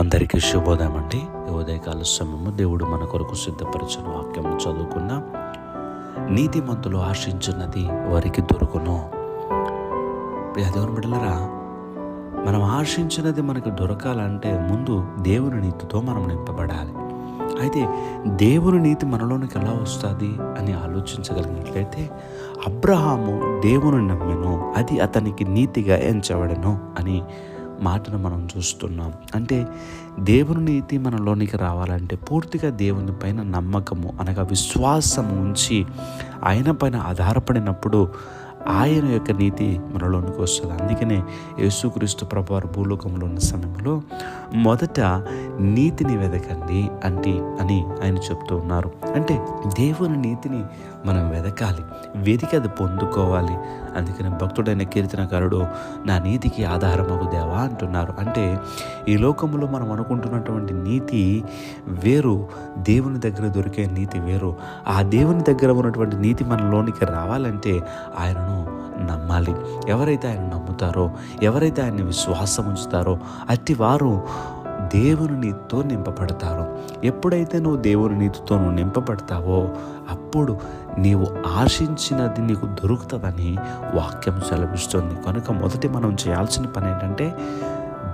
అందరికీ శుభోదయం అండి. ఉదయకాల సమయము దేవుడు మన కొరకు సిద్ధపరిచిన వాక్యం చదువుకున్నాం నీతిమంతులు ఆశించినది వారికి దొరుకును. దేవుని బిడ్డలరా మనం ఆశించినది మనకు దొరకాలంటే ముందు దేవుని నీతితో మనం నింపబడాలి. అయితే దేవుని నీతి మనలోనికి ఎలా వస్తుంది అని ఆలోచించగలిగినట్లయితే అబ్రహాము దేవుని నమ్మెను అది అతనికి నీతిగా ఎంచబడెను అని మాటను మనం చూస్తున్నాం. అంటే దేవుని నీతి మనలోనికి రావాలంటే పూర్తిగా దేవుని పైన నమ్మకము అనగా విశ్వాసము ఉంచి ఆయన పైన ఆధారపడినప్పుడు ఆయన యొక్క నీతి మనలోనికి వస్తుంది. అందుకనే యేసుక్రీస్తు ప్రభువారు భూలోకంలో ఉన్న సమయంలో మొదట నీతిని వెదకండి అంటే అని ఆయన చెప్తూ ఉన్నారు. అంటే దేవుని నీతిని మనం వెదకాలి వెతికి అది పొందుకోవాలి. అందుకని భక్తుడైన కీర్తనకారుడు నా నీతికి ఆధారమగు దేవా అంటున్నారు. అంటే ఈ లోకంలో మనం అనుకుంటున్నటువంటి నీతి వేరు దేవుని దగ్గర దొరికే నీతి వేరు. ఆ దేవుని దగ్గర ఉన్నటువంటి నీతి మనలోనికి రావాలంటే ఆయనను నమ్మాలి. ఎవరైతే ఆయన నమ్ముతారో ఎవరైతే ఆయన్ని విశ్వాసం ఉంచుతారో అట్టి వారు దేవుని నీతితో నింపబడతారు. ఎప్పుడైతే నువ్వు దేవుని నీతితో నువ్వు నింపబడతావో అప్పుడు నీవు ఆశించినది నీకు దొరుకుతుందని వాక్యం సెలవిస్తుంది. కనుక మొదటి మనం చేయాల్సిన పని ఏంటంటే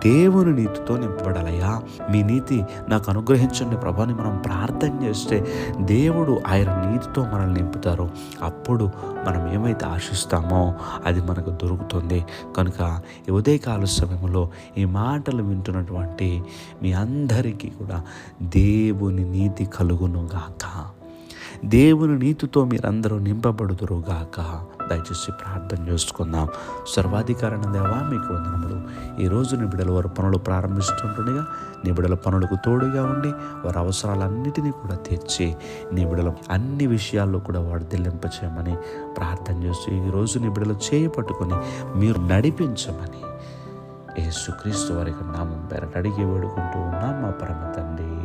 దేవుని నీతితో నింపబడాలయ్యా. మీ నీతి నాకు అనుగ్రహించండి ప్రభాని మనం ప్రార్థన చేస్తే దేవుడు ఆయన నీతితో మనల్ని నింపుతారు. అప్పుడు మనం ఏమైతే ఆశిస్తామో అది మనకు దొరుకుతుంది. కనుక ఉదయకాల సమయంలో ఈ మాటలు వింటున్నటువంటి మీ అందరికీ కూడా దేవుని నీతి కలుగును గాక. దేవుని నీతితో మీరందరూ నింపబడుదురుగాక. దయచేసి ప్రార్థన చేసుకుందాం. సర్వాధికారణ దేవా మీకు వందనములు. ఈరోజు నిబిడల బిడ్డల వారి పనులు ప్రారంభిస్తుంటుండగా నిబిడల పనులకు తోడుగా ఉండి వారి అవసరాలన్నిటినీ కూడా తీర్చి నిబిడల అన్ని విషయాల్లో కూడా వాడు దిల్లింపచేయమని ప్రార్థన చేస్తూ ఈరోజు నిబిడలు బిడ్డలు మీరు నడిపించమని యేసుక్రీస్తు వారికి నామం పేరట అడిగి వేడుకుంటూ ఉన్నాం మా పరమ తండ్రి.